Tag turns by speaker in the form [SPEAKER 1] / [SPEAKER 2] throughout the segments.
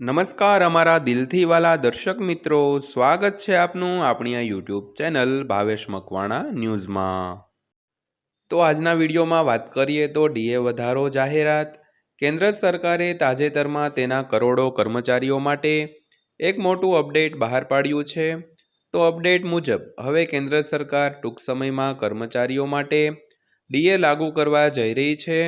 [SPEAKER 1] નમસ્કાર અમારા દિલથી વાલા દર્શક મિત્રો. સ્વાગત છે આપનું આપણી આ યુટ્યુબ ચેનલ ભાવેશ મકવાણા ન્યૂઝમાં. તો આજના વિડીયોમાં વાત કરીએ તો ડીએ વધારો જાહેરાત. કેન્દ્ર સરકારે તાજેતરમાં તેના કરોડો કર્મચારીઓ માટે એક મોટું અપડેટ બહાર પાડ્યું છે. તો અપડેટ મુજબ હવે કેન્દ્ર સરકાર ટૂંક સમયમાં કર્મચારીઓ માટે ડીએ લાગુ કરવા જઈ રહી છે.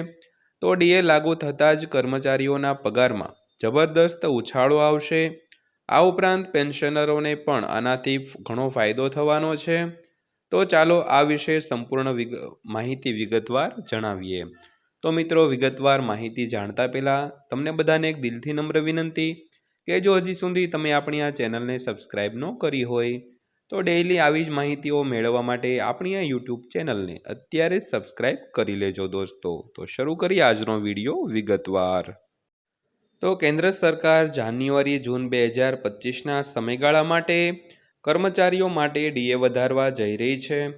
[SPEAKER 1] તો ડીએ લાગુ થતાં જ કર્મચારીઓના પગારમાં જબરદસ્ત ઉછાળો આવશે. આ ઉપરાંત પેન્શનરોને પણ આનાથી ઘણો ફાયદો થવાનો છે. તો ચાલો આ વિશે સંપૂર્ણ વિગ, માહિતી વિગતવાર જણાવીએ. તો મિત્રો, વિગતવાર માહિતી જાણતા પહેલાં તમને બધાને એક દિલથી નમ્ર વિનંતી કે જો હજી સુધી તમે આપણી આ ચેનલને સબસ્ક્રાઈબ ન કરી હોય, તો ડેઈલી આવી જ માહિતીઓ મેળવવા માટે આપણી આ યુટ્યુબ ચેનલને અત્યારે સબસ્ક્રાઈબ કરી લેજો દોસ્તો. તો શરૂ કરીએ આજનો વીડિયો વિગતવાર. તો કેન્દ્ર સરકાર જાન્યુઆરી, જૂન બે હજાર પચીસના સમયગાળા માટે કર્મચારીઓ માટે ડીએ વધારવા જઈ રહી છે.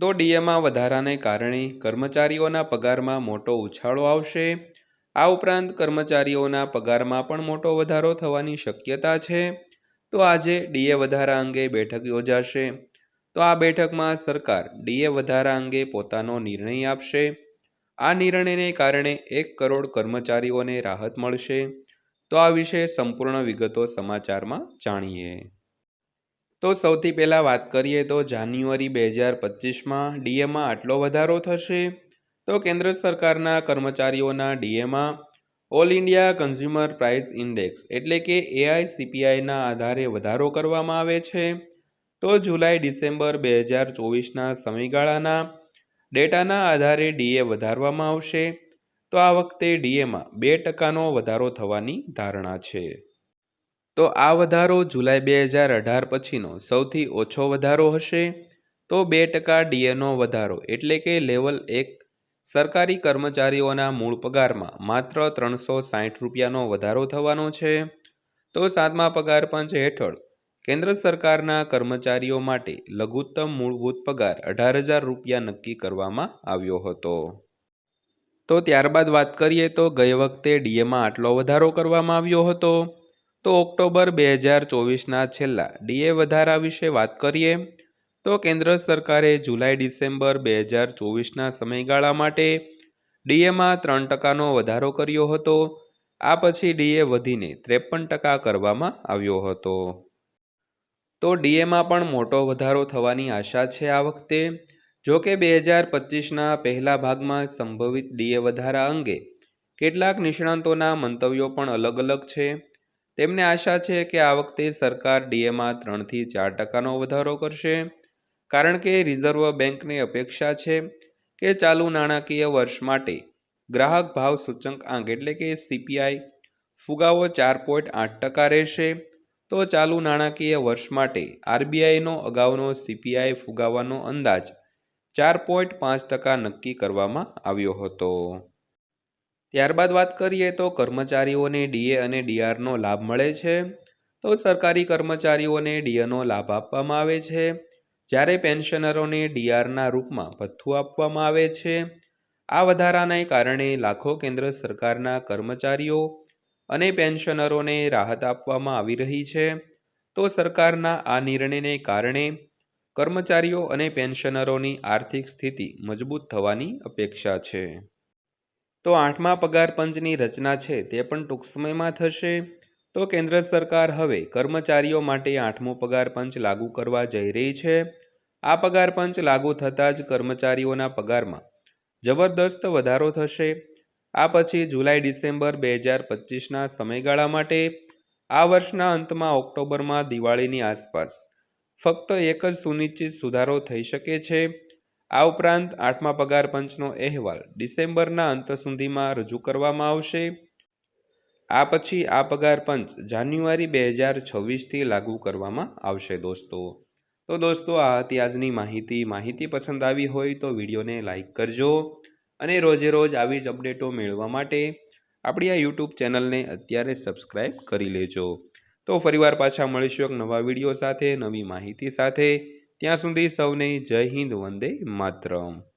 [SPEAKER 1] તો ડીએમાં વધારાને કારણે કર્મચારીઓના પગારમાં મોટો ઉછાળો આવશે. આ ઉપરાંત કર્મચારીઓના પગારમાં પણ મોટો વધારો થવાની શક્યતા છે. તો આજે ડીએ વધારા અંગે બેઠક યોજાશે. તો આ બેઠકમાં સરકાર ડીએ વધારા અંગે પોતાનો નિર્ણય આપશે. આ નિર્ણયને કારણે એક કરોડ કર્મચારીઓને રાહત મળશે. તો આ વિશે સંપૂર્ણ વિગતો સમાચારમાં જાણીએ. તો સૌથી પહેલાં વાત કરીએ તો જાન્યુઆરી બે હજાર પચીસમાં ડીએમાં આટલો વધારો થશે? તો કેન્દ્ર સરકારના કર્મચારીઓના ડીએમાં All India Consumer Price Index એટલે કે એઆઈસીપીઆઈના આધારે વધારો કરવામાં આવે છે. તો જુલાઈ ડિસેમ્બર બે હજાર ચોવીસના સમયગાળાના ડેટાના આધારે ડીએ વધારવામાં આવશે. તો આ વખતે ડીએમાં બે ટકાનો વધારો થવાની ધારણા છે. તો આ વધારો જુલાઈ બે હજાર અઢાર પછીનો સૌથી ઓછો વધારો હશે. તો બે ટકા ડીએનો વધારો એટલે કે લેવલ એક સરકારી કર્મચારીઓના મૂળ પગારમાં માત્ર ત્રણસો સાઠ રૂપિયાનો વધારો થવાનો છે. તો સાતમા પગાર પંચ હેઠળ કેન્દ્ર સરકારના કર્મચારીઓ માટે લઘુત્તમ મૂળભૂત પગાર અઢાર હજાર રૂપિયા નક્કી કરવામાં આવ્યો હતો. તો ત્યારબાદ વાત કરીએ તો ગઈ વખતે ડીએમાં આટલો વધારો કરવામાં આવ્યો હતો. તો ઓક્ટોબર બે હજાર ચોવીસના છેલ્લા ડીએ વધારા વિશે વાત કરીએ તો કેન્દ્ર સરકારે જુલાઈ ડિસેમ્બર બે હજાર ચોવીસના સમયગાળા માટે ડીએમાં ત્રણ ટકાનો વધારો કર્યો હતો. આ પછી ડીએ વધીને ત્રેપન ટકા કરવામાં આવ્યો હતો. તો ડીએમાં પણ મોટો વધારો થવાની આશા છે આ વખતે. જો કે બે હજાર પચીસના પહેલા ભાગમાં સંભવિત ડીએ વધારા અંગે કેટલાક નિષ્ણાંતોના મંતવ્યો પણ અલગ અલગ છે. તેમને આશા છે કે આ વખતે સરકાર ડીએમાં ત્રણથી ચાર ટકાનો વધારો કરશે. કારણ કે રિઝર્વ બેંકને અપેક્ષા છે કે ચાલુ નાણાકીય વર્ષ માટે ગ્રાહક ભાવ સૂચક આંક એટલે કે સીપીઆઈ ફુગાવો ચાર પોઈન્ટ આઠ ટકા રહેશે. તો ચાલુ નાણાકીય વર્ષ માટે આરબીઆઈનો અગાઉનો સીપીઆઈ ફુગાવાનો અંદાજ ચાર પોઈન્ટ પાંચ ટકા નક્કી કરવામાં આવ્યો હતો. ત્યારબાદ વાત કરીએ તો કર્મચારીઓને ડીએ અને ડીઆરનો લાભ મળે છે. તો સરકારી કર્મચારીઓને ડીએનો લાભ આપવામાં આવે છે. જ્યારે પેન્શનરોને ડીઆરના રૂપમાં ભથ્થું આપવામાં આવે છે. આ વધારાને કારણે લાખો કેન્દ્ર સરકારના કર્મચારીઓ અને પેન્શનરોને રાહત આપવામાં આવી રહી છે, તો સરકારના આ નિર્ણયને કારણે કર્મચારીઓ અને પેન્શનરોની આર્થિક સ્થિતિ મજબૂત થવાની અપેક્ષા છે. તો આઠમા પગાર પંચની રચના છે તે પણ ટૂંક સમયમાં થશે, તો કેન્દ્ર સરકાર હવે કર્મચારીઓ માટે આઠમો પગાર પંચ લાગુ કરવા જઈ રહી છે. આ પગાર પંચ લાગુ થતાં જ કર્મચારીઓના પગારમાં જબરદસ્ત વધારો થશે આ પછી જુલાઈ, ડિસેમ્બર બે હજાર પચીસના સમયગાળા માટે આ વર્ષના અંતમાં ઓક્ટોબરમાં દિવાળીની આસપાસ ફક્ત એક જ સુનિશ્ચિત સુધારો થઈ શકે છે. આ ઉપરાંત આઠમા પગાર પંચનો અહેવાલ ડિસેમ્બરના અંત સુધીમાં રજૂ કરવામાં આવશે. આ પછી આ પગાર પંચ જાન્યુઆરી બે હજાર છવ્વીસથી લાગુ કરવામાં આવશે દોસ્તો. તો દોસ્તો, આ હતી આજની માહિતી. માહિતી પસંદ આવી હોય તો વિડીયોને લાઇક કરજો. અને રોજે રોજ આવી જ અપડેટો મેળવવા માટે આપણી આ યુટ્યુબ ચેનલને અત્યારે સબસ્ક્રાઈબ કરી લેજો. તો ફરીવાર પાછા મળીશું એક નવા વીડિયો સાથે, નવી માહિતી સાથે. ત્યાં સુધી સૌને જય હિન્દ, વંદે માતરમ.